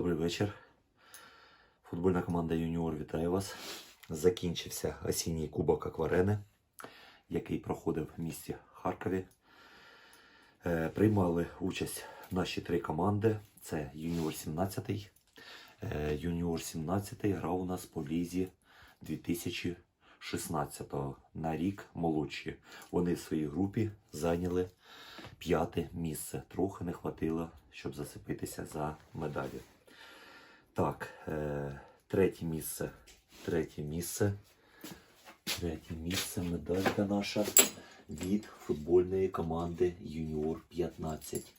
вечір. Футбольна команда Юніор вітає вас. Закінчився осінній кубок Акварени, який проходив в місті Харкові. Е, Приймали участь наші три команди. Це Юніор 17. Е, Юніор 17 грав у нас по лізі 2016-го на рік молодші. Вони в своїй групі зайняли п'яте місце. Трохи не хватило, щоб засипитися за медалі. Так, е, третє місце. Третє місце. Третє місце медалька наша від футбольної команди Юніор 15.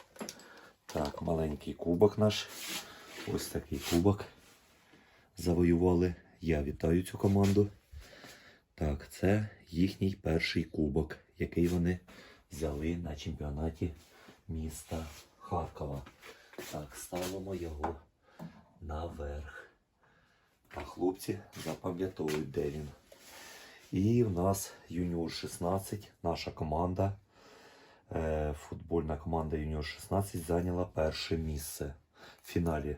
Так, маленький кубок наш. Ось такий кубок. Завоювали. Я вітаю цю команду. Так, це їхній перший кубок, який вони взяли на чемпіонаті міста Харкова. Так, ставимо його наверх. А хлопці запам'ятовують, де він. І в нас юніор 16, наша команда. е, Футбольна команда Юніор 16 зайняла перше місце. В фіналі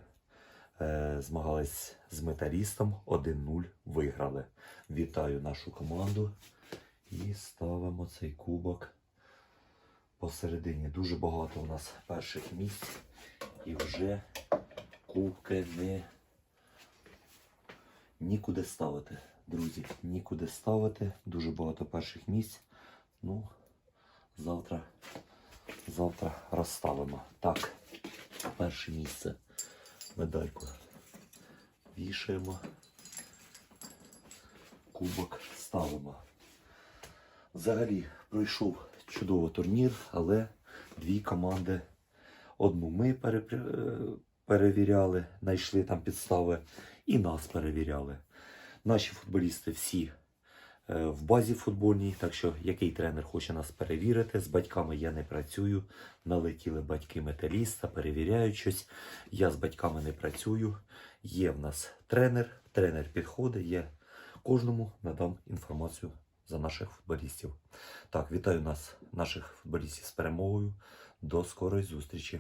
е, змагались з металістом 1-0 виграли. Вітаю нашу команду. І ставимо цей кубок посередині. Дуже багато у нас перших місць. І вже кубки не нікуди ставити. Друзі, нікуди ставити. Дуже багато перших місць. Ну, завтра, завтра розставимо. Так, перше місце. Медальку вішаємо. Кубок ставимо. Взагалі пройшов чудово турнір, але дві команди. Одну ми перепри- е, перевіряли, знайшли там підстави, і нас перевіряли. Наші футболісти всі е, в базі футбольній, так що який тренер хоче нас перевірити, з батьками я не працюю. Налетіли батьки металіста, перевіряють щось. Я з батьками не працюю. Є в нас тренер, тренер підходить, я кожному надам інформацію за наших футболістів. Так, вітаю нас, наших футболістів з перемогою. До скорої зустрічі.